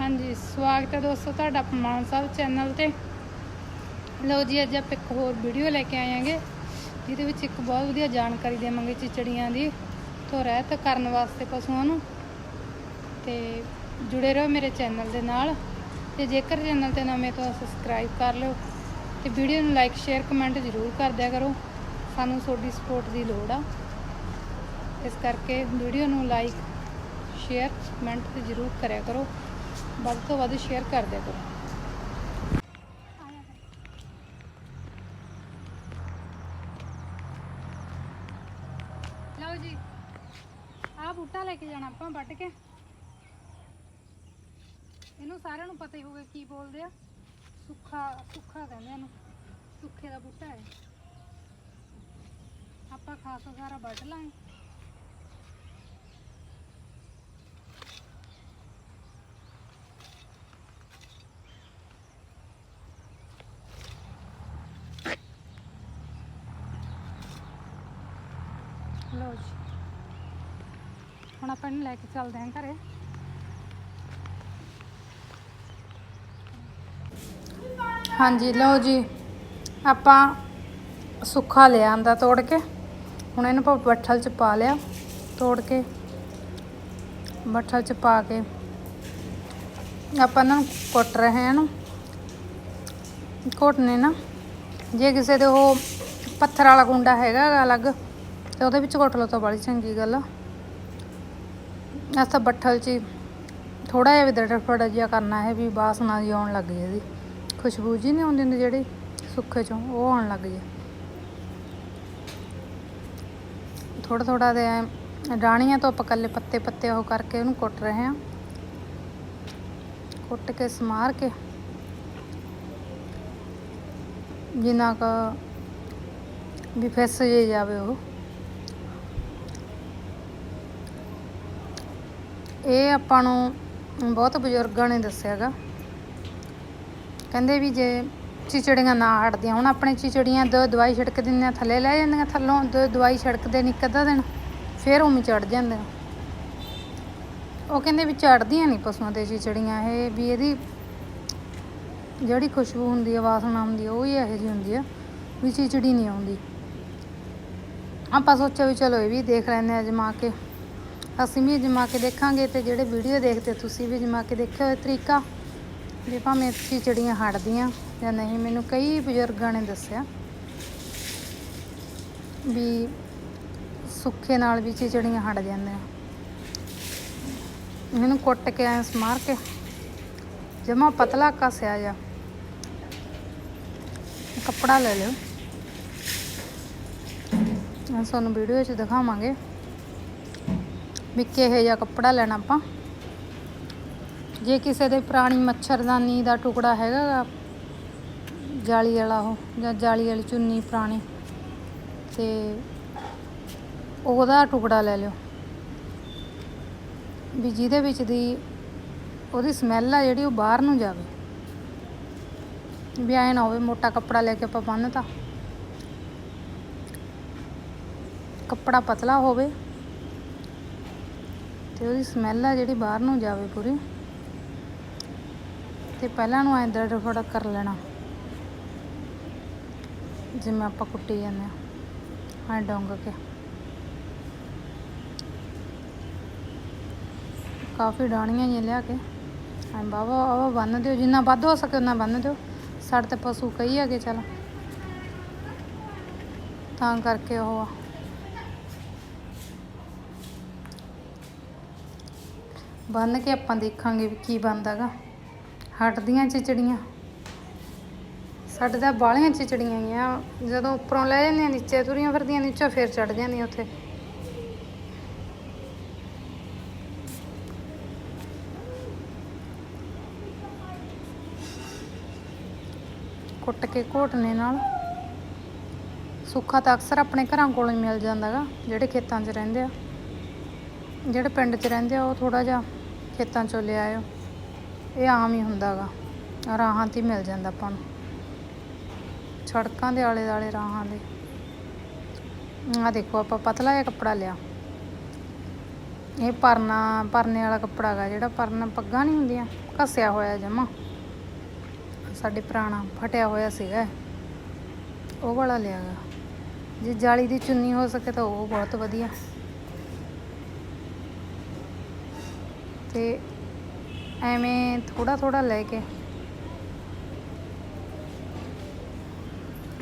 ਹਾਂਜੀ, ਸਵਾਗਤ ਹੈ ਦੋਸਤੋ ਤੁਹਾਡਾ ਪਮਾਨ ਸਾਹਿਬ ਚੈਨਲ ਤੇ। ਲਓ ਜੀ, ਅੱਜ ਆਪਾਂ ਇੱਕ ਹੋਰ ਵੀਡੀਓ ਲੈ ਕੇ ਆਏ ਆਂਗੇ ਜਿਹਦੇ ਵਿੱਚ ਇੱਕ ਬਹੁਤ ਵਧੀਆ ਜਾਣਕਾਰੀ ਦੇਵਾਂਗੇ ਚਿਚੜੀਆਂ ਦੀ ਤੋਂ ਰਹਿਤ ਕਰਨ ਵਾਸਤੇ ਪਸ਼ੂਆਂ ਨੂੰ। ਤੇ ਜੁੜੇ ਰਹੋ ਮੇਰੇ ਚੈਨਲ ਦੇ ਨਾਲ। ਤੇ ਜੇਕਰ ਚੈਨਲ ਤੇ ਨਵੇਂ ਤੋਂ ਸਬਸਕ੍ਰਾਈਬ ਕਰ ਲਿਓ। ਤੇ ਵੀਡੀਓ ਨੂੰ ਲਾਈਕ ਸ਼ੇਅਰ ਕਮੈਂਟ ਜ਼ਰੂਰ ਕਰ ਦਿਆ ਕਰੋ। ਸਾਨੂੰ ਤੁਹਾਡੀ ਸਪੋਰਟ ਦੀ ਲੋੜ ਆ। ਇਸ ਕਰਕੇ ਵੀਡੀਓ ਨੂੰ ਲਾਈਕ ਸ਼ੇਅਰ ਕਮੈਂਟ ਜ਼ਰੂਰ ਕਰਿਆ ਕਰੋ। ਵੱਧ ਤੋਂ ਵੱਧ ਸ਼ੇਅਰ ਕਰ ਦਿਆ ਕਰੋ। ਲਓ ਜੀ, ਆਹ ਬੂਟਾ ਲੈ ਕੇ ਜਾਣਾ ਆਪਾਂ ਵੱਢ ਕੇ। ਇਹਨੂੰ ਸਾਰਿਆਂ ਨੂੰ ਪਤਾ ਹੀ ਹੋਵੇ ਕੀ ਬੋਲਦੇ ਆ। ਸੁੱਖਾ ਸੁੱਖਾ ਕਹਿੰਦੇ ਇਹਨੂੰ। ਸੁੱਖੇ ਦਾ ਬੂਟਾ ਹੈ। ਆਪਾਂ ਖਾਸਾ ਸਾਰਾ ਵੱਢ ਲਾਂਗੇ ਲਓ ਜੀ ਹੁਣ ਆਪਾਂ ਇਹਨੂੰ ਲੈ ਕੇ ਚੱਲਦੇ ਹਾਂ ਘਰੇ। ਹਾਂਜੀ, ਲਓ ਜੀ, ਆਪਾਂ ਸੁੱਖਾ ਲਿਆ ਆਂਦਾ ਤੋੜ ਕੇ। ਹੁਣ ਇਹਨੂੰ ਆਪਾਂ ਬੱਠਲ ਚ ਪਾ ਲਿਆ, ਤੋੜ ਕੇ। ਬੱਠਲ ਚ ਪਾ ਕੇ ਆਪਾਂ ਇਹਨਾਂ ਨੂੰ ਕੁੱਟ ਰਹੇ ਹਾਂ ਇਹਨੂੰ। ਘੁੱਟਨੇ ਨਾ, ਜੇ ਕਿਸੇ ਦੇ ਉਹ ਪੱਥਰ ਵਾਲਾ ਗੁੰਡਾ ਹੈਗਾ ਅਲੱਗ, ਤੇ ਉਹਦੇ ਵਿੱਚ ਕੁੱਟ ਲਓ ਤਾਂ ਬੜੀ ਚੰਗੀ ਗੱਲ ਆ। ਅਸਾਂ ਬੱਠਲ 'ਚ ਥੋੜਾ ਜਿਹਾ ਵੀ ਦੜਫੜ ਜਿਹਾ ਕਰਨਾ ਹੈ ਵੀ ਬਾਸਨਾ ਜੀ ਆਉਣ ਲੱਗ ਜੇ ਇਹਦੀ। ਖੁਸ਼ਬੂ ਜੀ ਨਹੀਂ ਆਉਂਦੀ ਹੁੰਦੀ ਜਿਹੜੀ ਸੁੱਕੇ 'ਚੋਂ, ਉਹ ਆਉਣ ਲੱਗ ਜੇ ਥੋੜਾ ਥੋੜਾ ਦੇ ਐਂ ਡਾਣੀਆਂ ਤੋਂ ਆਪਾਂ ਇਕੱਲੇ ਪੱਤੇ ਪੱਤੇ ਉਹ ਕਰਕੇ ਉਹਨੂੰ ਕੁੱਟ ਰਹੇ ਹਾਂ। ਕੁੱਟ ਕੇ, ਸਮਾਰ ਕੇ। ਜਿੰਨਾ ਕੁ ਵੀ ਫਿਸ ਜੇ ਜਾਵੇ ਉਹ। ਇਹ ਆਪਾਂ ਨੂੰ ਬਹੁਤ ਬਜ਼ੁਰਗਾਂ ਨੇ ਦੱਸਿਆਗਾ ਕਹਿੰਦੇ ਵੀ ਜੇ ਚਿਚੜੀਆਂ ਨਾ ਹਟਦੀਆਂ, ਹੁਣ ਆਪਣੇ ਚਿਚੜੀਆਂ ਦੋ ਦਵਾਈ ਛਿੜਕ ਦਿੰਦੇ ਆ ਥੱਲੇ ਲੈ ਜਾਂਦੀਆਂ, ਥੱਲੋਂ ਦੋ ਦਵਾਈ ਛਿੜਕਦੇ ਨਹੀਂ ਅੱਧਾ ਦਿਨ, ਫਿਰ ਉਵੇਂ ਚੜ ਜਾਂਦੇ ਉਹ ਕਹਿੰਦੇ ਵੀ ਚੜਦੀਆਂ ਨਹੀਂ ਪਸ਼ੂਆਂ ਤੇ ਚਿਚੜੀਆਂ, ਇਹ ਵੀ ਇਹਦੀ ਜਿਹੜੀ ਖੁਸ਼ਬੂ ਹੁੰਦੀ ਆ, ਵਾਸਨਾ ਹੁੰਦੀ ਆ, ਉਹ ਹੀ ਇਹੋ ਜਿਹੀ ਹੁੰਦੀ ਆ, ਵੀ ਚਿਚੜੀ ਨਹੀਂ ਆਉਂਦੀ। ਆਪਾਂ ਸੋਚਿਆ ਵੀ ਚਲੋ ਇਹ ਵੀ ਦੇਖ ਲੈਂਦੇ ਆ ਜਮਾ ਕੇ। ਅਸੀਂ ਵੀ ਜਮਾ ਕੇ ਦੇਖਾਂਗੇ ਤੇ ਜਿਹੜੇ ਵੀਡੀਓ ਦੇਖਦੇ ਤੁਸੀਂ ਵੀ ਜਮਾ ਕੇ ਦੇਖਿਓ ਇਹ ਤਰੀਕਾ ਵੀ ਭਾਵੇਂ ਚਿਚੜੀਆਂ ਹਟਦੀਆਂ ਜਾਂ ਨਹੀਂ, ਮੈਨੂੰ ਕਈ ਬਜ਼ੁਰਗਾਂ ਨੇ ਦੱਸਿਆ ਵੀ ਸੁੱਖੇ ਨਾਲ ਵੀ ਚਿਚੜੀਆਂ ਹਟ ਜਾਂਦੀਆਂ। ਇਹਨੂੰ ਕੁੱਟ ਕੇ ਐਂ ਸਮਾਰ ਕੇ ਜਮਾ ਪਤਲਾ ਕਸਿਆ ਜਾ। ਕੱਪੜਾ ਲੈ ਲਿਓ। ਤੁਹਾਨੂੰ ਵੀਡੀਓ 'ਚ ਦਿਖਾਵਾਂਗੇ। ਵੀ ਕਿਹੋ ਜਿਹਾ ਕੱਪੜਾ ਲੈਣਾ ਆਪਾਂ। ਜੇ ਕਿਸੇ ਦੇ ਪੁਰਾਣੀ ਮੱਛਰਦਾਨੀ ਦਾ ਟੁਕੜਾ ਹੈਗਾ ਜਾਲੀ ਵਾਲਾ ਉਹ, ਜਾਂ ਜਾਲੀ ਵਾਲੀ ਚੁੰਨੀ ਪੁਰਾਣੀ, ਤੇ ਉਹਦਾ ਟੁਕੜਾ ਲੈ ਲਿਓ। ਵੀ ਜਿਹਦੇ ਵਿੱਚ ਦੀ ਉਹਦੀ ਸਮੈਲ ਆ ਜਿਹੜੀ ਉਹ ਬਾਹਰ ਨੂੰ ਜਾਵੇ। ਵੀ ਐਂ ਨਾ ਹੋਵੇ ਮੋਟਾ ਕੱਪੜਾ ਲੈ ਕੇ ਆਪਾਂ ਬੰਨ੍ਹਤਾ ਕੱਪੜਾ ਪਤਲਾ ਹੋਵੇ। ਤੇ ਉਹਦੀ ਸਮੈਲ ਆ ਜਿਹੜੀ ਬਾਹਰ ਨੂੰ ਜਾਵੇ ਪੂਰੀ। ਤੇ ਪਹਿਲਾਂ ਨੂੰ ਐਂ ਦਰੜ ਫੜਕ ਕਰ ਲੈਣਾ। ਜਿਵੇਂ ਆਪਾਂ ਕੁੱਟੀ ਜਾਂਦੇ ਆ ਐਂ ਡੋਂਗ ਕੇ। ਕਾਫੀ ਡਾਣੀਆਂ ਜੀ ਲਿਆ ਕੇ। ਐਂ ਬਾਵਾ ਆਵਾ ਬੰਨ ਦਿਓ, ਜਿੰਨਾ ਵੱਧ ਹੋ ਸਕੇ ਉਨਾ ਬੰਨ ਦਿਓ। ਸਾਡੇ ਤੇ ਪਸ਼ੂ ਕਈ ਹੈਗੇ ਚੱਲ। ਤਾਂ ਕਰਕੇ ਉਹ ਆ। ਬੰਨ ਕੇ ਆਪਾਂ ਦੇਖਾਂਗੇ ਵੀ ਕੀ ਬਣਦਾਗਾ। ਹਟਦੀਆਂ ਚਿਚੜੀਆਂ। ਸਾਡੇ ਤਾਂ ਬਾਲੀਆਂ ਚਿਚੜੀਆਂ ਗੀਆਂ ਜਦੋਂ ਉੱਪਰੋਂ ਲੈ ਜਾਂਦੀਆਂ, ਨੀਚੇ ਤੁਰੀਆਂ ਫਿਰਦੀਆਂ, ਨੀਚੇ ਫੇਰ ਚੜ ਜਾਂਦੀਆਂ ਉੱਥੇ। ਕੁੱਟ ਕੇ ਘੋਟਨੇ ਨਾਲ। ਸੁੱਖਾ ਤਾਂ ਅਕਸਰ ਆਪਣੇ ਘਰਾਂ ਕੋਲੋਂ ਹੀ ਮਿਲ ਜਾਂਦਾਗਾ, ਜਿਹੜੇ ਖੇਤਾਂ 'ਚ ਰਹਿੰਦੇ ਆ। ਜਿਹੜੇ ਪਿੰਡ 'ਚ ਰਹਿੰਦੇ ਆ, ਉਹ ਥੋੜਾ ਜਿਹਾ ਖੇਤਾਂ 'ਚੋਂ ਲਿਆਇਓ ਇਹ ਆਮ ਹੀ ਹੁੰਦਾਗਾ। ਰਾਹਾਂ 'ਤੇ ਮਿਲ ਜਾਂਦਾ ਆਪਾਂ ਨੂੰ। ਸੜਕਾਂ ਦੇ ਆਲੇ ਦੁਆਲੇ ਰਾਹਾਂ ਦੇ। ਆ ਦੇਖੋ, ਆਪਾਂ ਪਤਲਾ ਜਿਹਾ ਕੱਪੜਾ ਲਿਆ। ਇਹ ਪਰਨਾ, ਪਰਨੇ ਵਾਲਾ ਕੱਪੜਾ ਹੈਗਾ ਜਿਹੜਾ ਪਰਨ ਪੱਗਾਂ ਨਹੀਂ ਹੁੰਦੀਆਂ, ਘਸਿਆ ਹੋਇਆ ਜਮਾ। ਸਾਡੇ ਪੁਰਾਣਾ ਫਟਿਆ ਹੋਇਆ ਸੀਗਾ। ਉਹ ਵਾਲਾ ਲਿਆਗਾ। ਜੇ ਜਾਲੀ ਦੀ ਚੁੰਨੀ ਹੋ ਸਕੇ ਤਾਂ ਉਹ ਬਹੁਤ ਵਧੀਆ। ਤੇ ਐਵੇਂ ਥੋੜਾ ਥੋੜਾ ਲੈ ਕੇ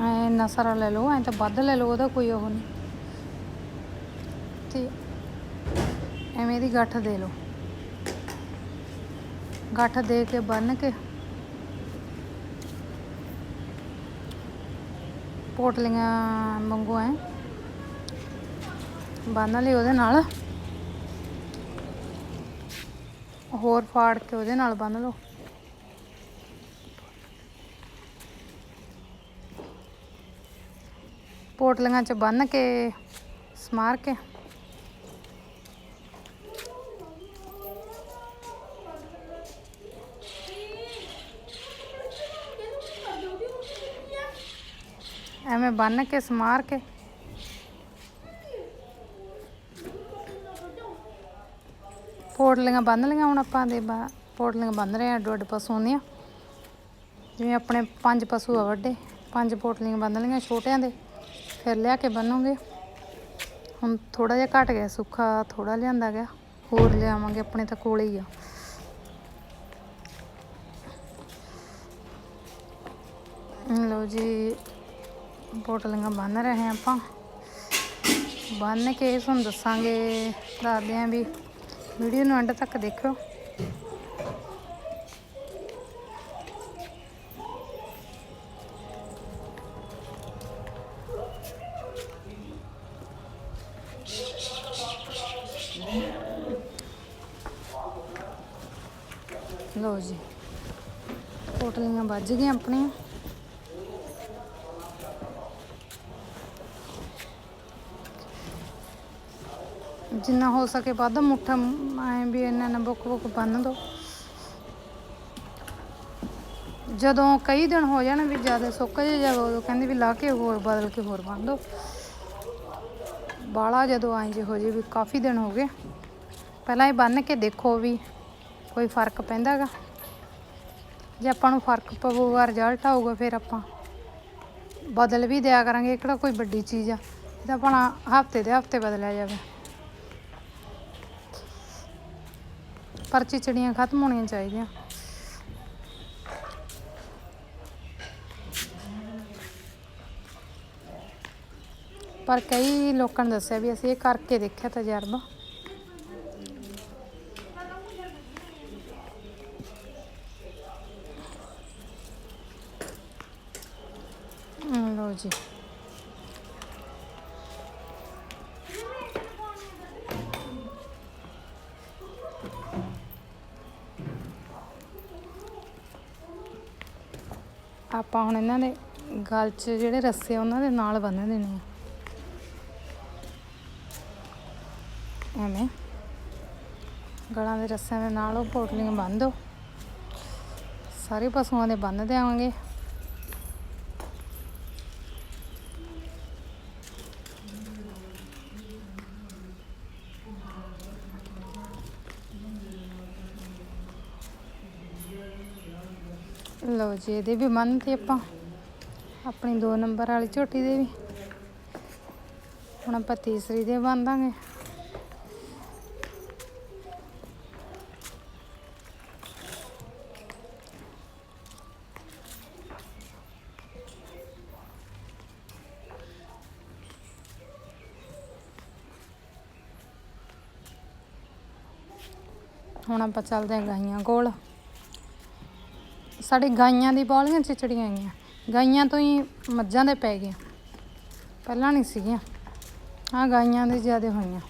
ਐ ਇੰਨਾ ਸਾਰਾ ਲੈ ਲਓ, ਐ ਤਾਂ ਵੱਧ ਲੈ ਲਓ, ਉਹਦਾ ਕੋਈ ਉਹ ਨਹੀਂ। ਤੇ ਐਵੇਂ ਦੀ ਗੱਠ ਦੇ ਲਓ। ਗੱਠ ਦੇ ਕੇ ਬੰਨ ਕੇ ਪੋਟਲੀਆਂ ਵਾਂਗੂ ਐ ਬੰਨ ਲਈ ਉਹਦੇ ਨਾਲ। ਹੋਰ ਫਾੜ ਕੇ ਉਹਦੇ ਨਾਲ ਬੰਨ ਲਓ। ਪੋਟਲੀਆਂ 'ਚ ਬੰਨ ਕੇ, ਸਮਾਰ ਕੇ। ਐਵੇਂ ਬੰਨ ਕੇ, ਸਮਾਰ ਕੇ। ਪੋਟਲੀਆਂ ਬੰਨ ਲਈਆਂ ਹੁਣ ਆਪਾਂ ਦੇ ਬਾ- ਪੋਟਲੀਆਂ ਬੰਨ ਰਹੇ ਆ, ਅੱਡੋ ਅੱਡ ਪਸ਼ੂਆਂ ਦੀਆਂ ਜਿਵੇਂ ਆਪਣੇ ਪੰਜ ਪਸ਼ੂ ਆ ਵੱਡੇ, ਪੰਜ ਪੋਟਲੀਆਂ ਬੰਨ ਲਈਆਂ ਛੋਟਿਆਂ ਦੇ, ਫਿਰ ਲਿਆ ਕੇ ਬੰਨੋਗੇ। ਹੁਣ ਥੋੜਾ ਜਿਹਾ ਘਟ ਗਿਆ, ਸੁੱਖਾ ਥੋੜਾ ਲਿਆਂਦਾ ਗਿਆ, ਹੋਰ ਲਿਆਵਾਂਗੇ, ਆਪਣੇ ਤਾਂ ਕੋਲੇ ਹੀ ਆ। ਲਓ ਜੀ, ਪੋਟਲੀਆਂ ਬੰਨ ਰਹੇ ਹਾਂ ਆਪਾਂ। ਬੰਨ ਕੇ ਤੁਹਾਨੂੰ ਦੱਸਾਂਗੇ, ਦੱਸਦੇ ਆਂ ਵੀ ਵੀਡੀਓ ਨੂੰ ਐਂਡ ਤੱਕ ਦੇਖਿਓ। ਲਓ ਜੀ ਪੋਟਲੀਆਂ ਵੱਜ ਗਈਆਂ ਆਪਣੀਆਂ। ਜਿੰਨਾ ਹੋ ਸਕੇ ਵੱਧ ਮੁੱਠਾ ਐ ਵੀ ਇਹਨਾਂ ਨਾਲ ਬੁੱਕ ਬੁੱਕ ਬੰਨ ਦੋ। ਜਦੋਂ ਕਈ ਦਿਨ ਹੋ ਜਾਣ ਵੀ ਜ਼ਿਆਦਾ ਸੁੱਕ ਜੇ ਜਾਵੇ ਉਦੋਂ ਕਹਿੰਦੇ ਵੀ ਲਾ ਕੇ ਹੋਰ ਬਦਲ ਕੇ ਹੋਰ ਬੰਨ ਦੋ। ਬਾਲਾ ਜਦੋਂ ਆਏ ਜੇ ਹੋ ਜੇ ਵੀ ਕਾਫੀ ਦਿਨ ਹੋ ਗਏ। ਪਹਿਲਾਂ ਇਹ ਬੰਨ ਕੇ ਦੇਖੋ ਵੀ ਕੋਈ ਫ਼ਰਕ ਪੈਂਦਾ ਗਾ ਜੇ ਆਪਾਂ ਨੂੰ ਫ਼ਰਕ ਪਊਗਾ ਰਿਜ਼ਲਟ ਆਊਗਾ, ਫਿਰ ਆਪਾਂ ਬਦਲ ਵੀ ਦਿਆ ਕਰਾਂਗੇ। ਇਹ ਕਿਹੜਾ ਕੋਈ ਵੱਡੀ ਚੀਜ਼ ਆ। ਇਹ ਤਾਂ ਆਪਣਾ ਹਫ਼ਤੇ ਦੇ ਹਫ਼ਤੇ ਬਦਲਿਆ ਜਾਵੇ। ਪਰ ਚਿਚੜੀਆਂ ਖਤਮ ਹੋਣੀਆਂ ਚਾਹੀਦੀਆਂ। ਪਰ ਕਈ ਲੋਕਾਂ ਨੇ ਦੱਸਿਆ ਵੀ ਅਸੀਂ ਇਹ ਕਰਕੇ ਦੇਖਿਆ ਤਜਰਬਾ ਹਮ, ਲਓ ਜੀ ਆਪਾਂ ਹੁਣ ਇਹਨਾਂ ਦੇ ਗਲ 'ਚ ਜਿਹੜੇ ਰੱਸੇ ਉਹਨਾਂ ਦੇ ਨਾਲ ਬੰਨ ਦੇਣੇ ਆ। ਐਵੇਂ। ਗਲਾਂ ਦੇ ਰੱਸਿਆਂ ਦੇ ਨਾਲ ਉਹ ਪੋਟਲੀਆਂ ਬੰਨ ਦਿਓ ਸਾਰੇ ਪਸ਼ੂਆਂ ਦੇ ਬੰਨ ਦੇਵਾਂਗੇ ਲਓ ਜੀ ਇਹਦੇ ਵੀ ਬੰਨ ਤੇ ਆਪਾਂ, ਆਪਣੀ 2 ਨੰਬਰ ਵਾਲੀ ਝੋਟੀ ਦੇ ਵੀ। ਹੁਣ ਆਪਾਂ ਤੀਸਰੀ ਦੇ ਬੰਨ ਦਾਂਗੇ ਹੁਣ ਆਪਾਂ ਚੱਲਦੇ ਹਾਂ ਗਾਈਆਂ ਕੋਲ। ਸਾਡੇ ਗਾਈਆਂ ਦੀ ਬੋਲੀਆਂ ਚਿਚੜੀਆਂ ਆਈਆਂ ਗਾਈਆਂ ਤੋਂ ਹੀ ਮੱਝਾਂ ਦੇ ਪੈ ਗਏ ਪਹਿਲਾਂ ਨਹੀਂ ਸੀਗੀਆਂ। ਆ ਗਾਈਆਂ ਦੇ ਜ਼ਿਆਦਾ ਹੋਈਆਂ।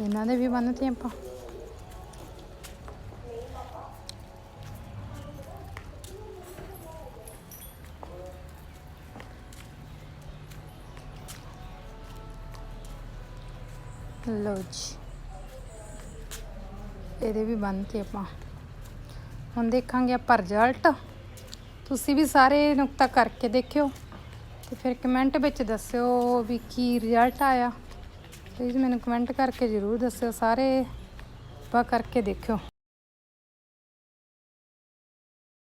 ਇਹਨਾਂ ਦੇ ਵੀ ਬੰਨਤੇ ਆਪਾਂ। ਲਓ ਜੀ। ਇਹਦੇ ਵੀ ਬੰਨਤੇ ਆਪਾਂ। ਹੁਣ ਦੇਖਾਂਗੇ ਆਪਾਂ ਰਿਜ਼ਲਟ ਤੁਸੀਂ ਵੀ ਸਾਰੇ ਨੁਕਤਾ ਕਰਕੇ ਦੇਖਿਓ ਤੇ ਫਿਰ ਕਮੈਂਟ ਵਿੱਚ ਦੱਸਿਓ ਵੀ ਕੀ ਰਿਜ਼ਲਟ ਆਇਆ। ਪਲੀਜ਼ ਮੈਨੂੰ ਕਮੈਂਟ ਕਰਕੇ ਜ਼ਰੂਰ ਦੱਸਿਓ ਸਾਰੇ। ਪਾ ਕਰਕੇ ਦੇਖਿਓ।